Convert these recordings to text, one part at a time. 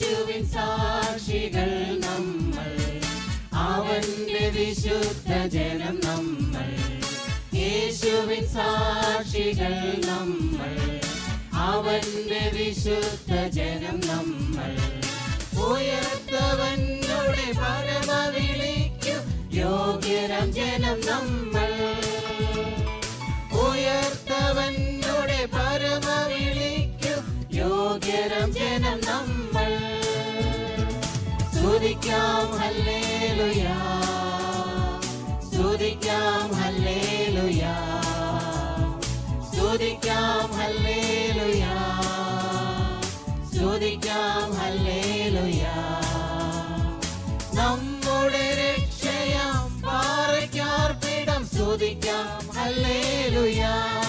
യേശുവിൻ സാക്ഷികൾ നമ്മൾ. അവന്റെ വിശുദ്ധ ജനം നമ്മൾ. യേശുവിൻ സാക്ഷികൾ നമ്മൾ. അവന്റെ വിശുദ്ധ ജനം നമ്മൾ. ഉയർത്തവനുടെ പരമ വിളിക്കു യോഗ്യരം ജനം നമ്മൾ. ഉയർത്തവനുടെ പരമ വിളിക്കു യോഗ്യരം ജനം നമ്മൾ സ്തുതിക്കാം ഹല്ലേലുയാ. സ്തുതിക്കാം ഹല്ലേലുയാ. സ്തുതിക്കാം ഹല്ലേലുയാ. സ്തുതിക്കാം ഹല്ലേലുയാ. നമ്മുടെ രക്ഷയാം പാറയ്ക്കാർപ്പിടം സ്തുതിക്കാം ഹല്ലേലുയാ.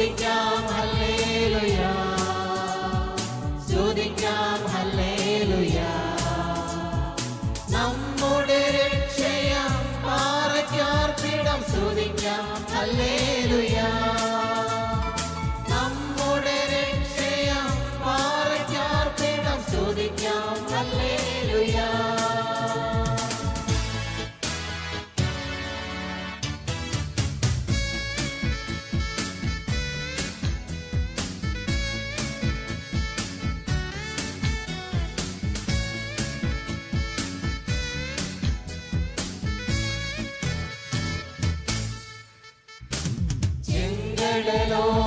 സ്തുതിക്കാം ഹല്ലേലുയ. സ്തുതിക്കാം ഹല്ലേലുയ. നമ്മുടെ രക്ഷയാം പാറയ്ക്കാർപ്പിടം സ്തുതിക്കാം ഹല്ലേലുയ. നമ്മുടെ രക്ഷയാം പാറയ്ക്കാർപ്പിടം സ്തുതിക്കാം ഹല്ലേലൂയാ. Lord.